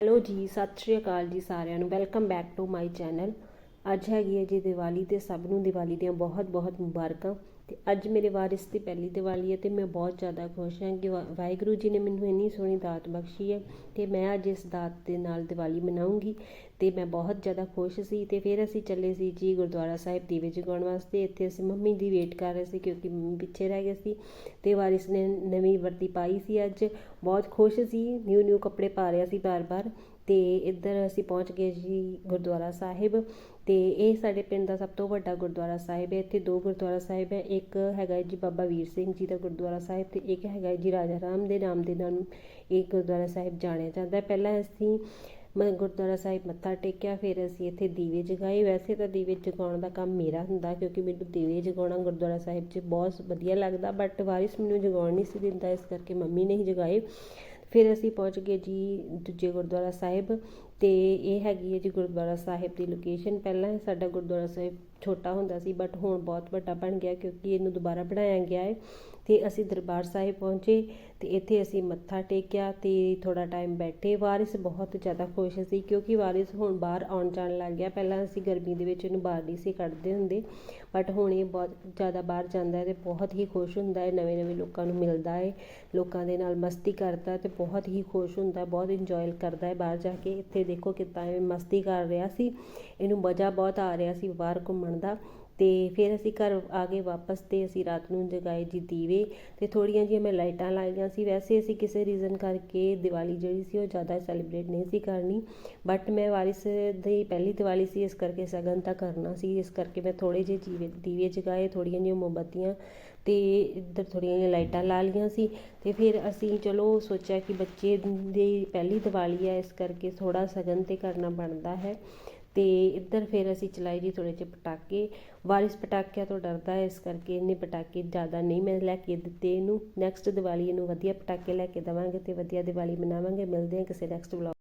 Hello ਜੀ, ਸਤਿ ਸ਼੍ਰੀ ਅਕਾਲ ਜੀ ਸਾਰਿਆਂ ਨੂੰ। Welcome back to my channel. ਅੱਜ ਹੈਗੀ ਹੈ ਜੀ ਦੀਵਾਲੀ ਤੇ ਸਭ ਨੂੰ ਦੀਵਾਲੀ ਦੀਆਂ ਬਹੁਤ ਬਹੁਤ ਮੁਬਾਰਕਾਂ। ਅਤੇ ਅੱਜ ਮੇਰੇ ਵਾਰਿਸ ਦੀ ਪਹਿਲੀ ਦੀਵਾਲੀ ਹੈ ਅਤੇ ਮੈਂ ਬਹੁਤ ਜ਼ਿਆਦਾ ਖੁਸ਼ ਹਾਂ ਕਿ ਵਾ- ਵਾਹਿਗੁਰੂ ਜੀ ਨੇ ਮੈਨੂੰ ਇੰਨੀ ਸੋਹਣੀ ਦਾਤ ਬਖਸ਼ੀ ਹੈ ਅਤੇ ਮੈਂ ਅੱਜ ਇਸ ਦਾਤ ਦੇ ਨਾਲ ਦੀਵਾਲੀ ਮਨਾਉਂਗੀ ਅਤੇ ਮੈਂ ਬਹੁਤ ਜ਼ਿਆਦਾ ਖੁਸ਼ ਸੀ ਅਤੇ ਫਿਰ ਅਸੀਂ ਚੱਲੇ ਸੀ ਜੀ ਗੁਰਦੁਆਰਾ ਸਾਹਿਬ ਦੀਵੇ ਜਗਾਉਣ ਵਾਸਤੇ। ਇੱਥੇ ਅਸੀਂ ਮੰਮੀ ਦੀ ਵੇਟ ਕਰ ਰਹੇ ਸੀ ਕਿਉਂਕਿ ਮੰਮੀ ਪਿੱਛੇ ਰਹਿ ਗਏ ਸੀ ਅਤੇ ਵਾਰਿਸ ਨੇ ਨਵੀਂ ਵਰਦੀ ਪਾਈ ਸੀ ਅੱਜ। ਬਹੁਤ ਖੁਸ਼ ਸੀ, ਨਿਊ ਨਿਊ ਕੱਪੜੇ ਪਾ ਰਿਹਾ ਸੀ ਬਾਰ-ਬਾਰ ਅਤੇ ਇੱਧਰ ਅਸੀਂ ਪਹੁੰਚ ਗਏ ਜੀ ਗੁਰਦੁਆਰਾ ਸਾਹਿਬ ਅਤੇ ਇਹ ਸਾਡੇ ਪਿੰਡ ਦਾ ਸਭ ਤੋਂ ਵੱਡਾ ਗੁਰਦੁਆਰਾ ਸਾਹਿਬ ਹੈ। ਇੱਥੇ ਦੋ ਗੁਰਦੁਆਰਾ ਸਾਹਿਬ ਹੈ। ਇੱਕ ਹੈਗਾ ਜੀ ਬਾਬਾ ਵੀਰ ਸਿੰਘ ਜੀ ਦਾ ਗੁਰਦੁਆਰਾ ਸਾਹਿਬ ਅਤੇ ਇੱਕ ਹੈਗਾ ਜੀ ਰਾਜਾ ਰਾਮ ਦੇ ਨਾਮ ਦੇ ਨਾਲ ਇਹ ਗੁਰਦੁਆਰਾ ਸਾਹਿਬ ਜਾਣਿਆ ਜਾਂਦਾ ਪਹਿਲਾਂ ਅਸੀਂ ਮੈਂ ਗੁਰਦੁਆਰਾ ਸਾਹਿਬ ਮੱਥਾ ਟੇਕਿਆ, ਫਿਰ ਅਸੀਂ ਇੱਥੇ ਦੀਵੇ ਜਗਾਏ। ਵੈਸੇ ਤਾਂ ਦੀਵੇ ਜਗਾਉਣ ਦਾ ਕੰਮ ਮੇਰਾ ਹੁੰਦਾ ਕਿਉਂਕਿ ਮੈਨੂੰ ਦੀਵੇ ਜਗਾਉਣਾ ਗੁਰਦੁਆਰਾ ਸਾਹਿਬ 'ਚ ਬਹੁਤ ਵਧੀਆ ਲੱਗਦਾ, ਬਟ ਵਾਰਿਸ ਮੈਨੂੰ ਜਗਾਉਣ ਨਹੀਂ ਸੀ ਦਿੰਦਾ, ਇਸ ਕਰਕੇ ਮੰਮੀ ਨੇ ਹੀ ਜਗਾਏ। ਫਿਰ ਅਸੀਂ ਪਹੁੰਚ ਗਏ ਜੀ ਦੂਜੇ ਗੁਰਦੁਆਰਾ ਸਾਹਿਬ। ਅਤੇ ਇਹ ਹੈਗੀ ਹੈ ਜੀ ਗੁਰਦੁਆਰਾ ਸਾਹਿਬ ਦੀ ਲੋਕੇਸ਼ਨ ਪਹਿਲਾਂ ਹੀ ਸਾਡਾ ਗੁਰਦੁਆਰਾ ਸਾਹਿਬ ਛੋਟਾ ਹੁੰਦਾ ਸੀ ਬਟ ਹੁਣ ਬਹੁਤ ਵੱਡਾ ਬਣ ਗਿਆ ਕਿਉਂਕਿ ਇਹਨੂੰ ਦੁਬਾਰਾ ਬਣਾਇਆ ਗਿਆ ਹੈ। ਤੇ ਅਸੀਂ ਦਰਬਾਰ ਸਾਹਿਬ ਪਹੁੰਚੇ ਤੇ ਇੱਥੇ ਅਸੀਂ ਮੱਥਾ ਟੇਕਿਆ ਤੇ ਥੋੜਾ ਟਾਈਮ ਬੈਠੇ। ਵਾਰਿਸ ਬਹੁਤ ਜ਼ਿਆਦਾ ਖੁਸ਼ ਸੀ ਕਿਉਂਕਿ ਵਾਰਿਸ ਹੁਣ ਬਾਹਰ ਆਉਣ ਜਾਣ ਲੱਗ ਗਿਆ। ਪਹਿਲਾਂ ਅਸੀਂ ਗਰਮੀ ਦੇ ਵਿੱਚ ਇਹਨੂੰ ਬਾਹਰ ਨਹੀਂ ਸੀ ਕੱਢਦੇ ਹੁੰਦੇ ਬਟ ਹੁਣ ਇਹ ਬਹੁਤ ਜ਼ਿਆਦਾ ਬਾਹਰ ਜਾਂਦਾ ਹੈ ਤੇ ਬਹੁਤ ਹੀ ਖੁਸ਼ ਹੁੰਦਾ ਹੈ। ਨਵੇਂ ਨਵੇਂ ਲੋਕਾਂ ਨੂੰ ਮਿਲਦਾ ਹੈ, ਲੋਕਾਂ ਦੇ ਨਾਲ ਮਸਤੀ ਕਰਦਾ ਹੈ ਤੇ ਬਹੁਤ ਹੀ ਖੁਸ਼ ਹੁੰਦਾ ਬਹੁਤ ਇੰਜੋਏ ਕਰਦਾ ਹੈ ਬਾਹਰ ਜਾ ਕੇ। ਇੱਥੇ ਦੇਖੋ ਕਿੱਦਾਂ ਇਹ ਮਸਤੀ ਕਰ ਰਿਹਾ ਸੀ। ਇਹਨੂੰ ਮਜ਼ਾ ਬਹੁਤ ਆ ਰਿਹਾ ਸੀ, ਬਾਹਰ ਘੁੰਮਣ ਦਾ। ਤੇ ਫਿਰ ਅਸੀਂ ਘਰ ਆ ਗਏ ਵਾਪਸ ਤੇ ਅਸੀਂ ਰਾਤ ਨੂੰ ਜਗਾਏ ਜੀ ਦੀਵੇ। ਤੇ ਥੋੜੀਆਂ ਜਿਹੀਆਂ ਮੈਂ ਲਾਈਟਾਂ ਲਾਈਆਂ ਸੀ। ਵੈਸੇ ਅਸੀਂ ਕਿਸੇ ਰੀਜ਼ਨ ਕਰਕੇ ਦੀਵਾਲੀ ਜਿਹੜੀ ਸੀ ਉਹ ਜ਼ਿਆਦਾ ਸੈਲੀਬ੍ਰੇਟ ਨਹੀਂ ਸੀ ਕਰਨੀ। ਬਟ ਮੈਂ ਵਾਰਿਸ ਦੀ ਪਹਿਲੀ ਦੀਵਾਲੀ ਸੀ, ਇਸ ਕਰਕੇ ਸਗਨ ਤਾਂ ਕਰਨਾ ਸੀ। ਇਸ ਕਰਕੇ ਮੈਂ ਥੋੜੇ ਜਿਹੇ ਜੀਵੇ, ਦੀਵੇ ਜਗਾਏ ਥੋੜੀਆਂ ਜਿਹੀਆਂ ਮੋਮਬੱਤੀਆਂ ਤੇ ਇੱਧਰ ਥੋੜੀਆਂ ਜਿਹੀਆਂ ਲਾਈਟਾਂ ਲਾ ਲਈਆਂ ਸੀ। ਤੇ ਫਿਰ ਅਸੀਂ ਚਲੋ ਸੋਚਿਆ ਕਿ ਬੱਚੇ ਦੀ ਪਹਿਲੀ ਦੀਵਾਲੀ ਹੈ, ਇਸ ਕਰਕੇ ਥੋੜਾ ਸਗਨ ਤੇ ਕਰਨਾ ਬਣਦਾ ਹੈ। ਤੇ ਇੱਧਰ ਫਿਰ ਅਸੀਂ ਚਲਾਏ ਜੀ ਥੋੜੇ ਜਿਹੇ ਪਟਾਕੇ। ਵਾਰਿਸ ਪਟਾਕਿਆਂ ਤੋਂ ਡਰਦਾ ਹੈ, ਇਸ ਕਰਕੇ ਇਹਨੇ ਪਟਾਕੇ ਜ਼ਿਆਦਾ ਨਹੀਂ ਮੈਂ ਲੈ ਕੇ ਦਿੱਤੇ ਇਹਨੂੰ। ਨੈਕਸਟ ਦੀਵਾਲੀ ਇਹਨੂੰ ਵਧੀਆ ਪਟਾਕੇ ਲੈ ਕੇ ਦੇਵਾਂਗੇ ਤੇ ਵਧੀਆ ਦੀਵਾਲੀ ਮਨਾਵਾਂਗੇ। ਮਿਲਦੇ ਹਾਂ ਕਿਸੇ ਨੈਕਸਟ ਵਲੌਗ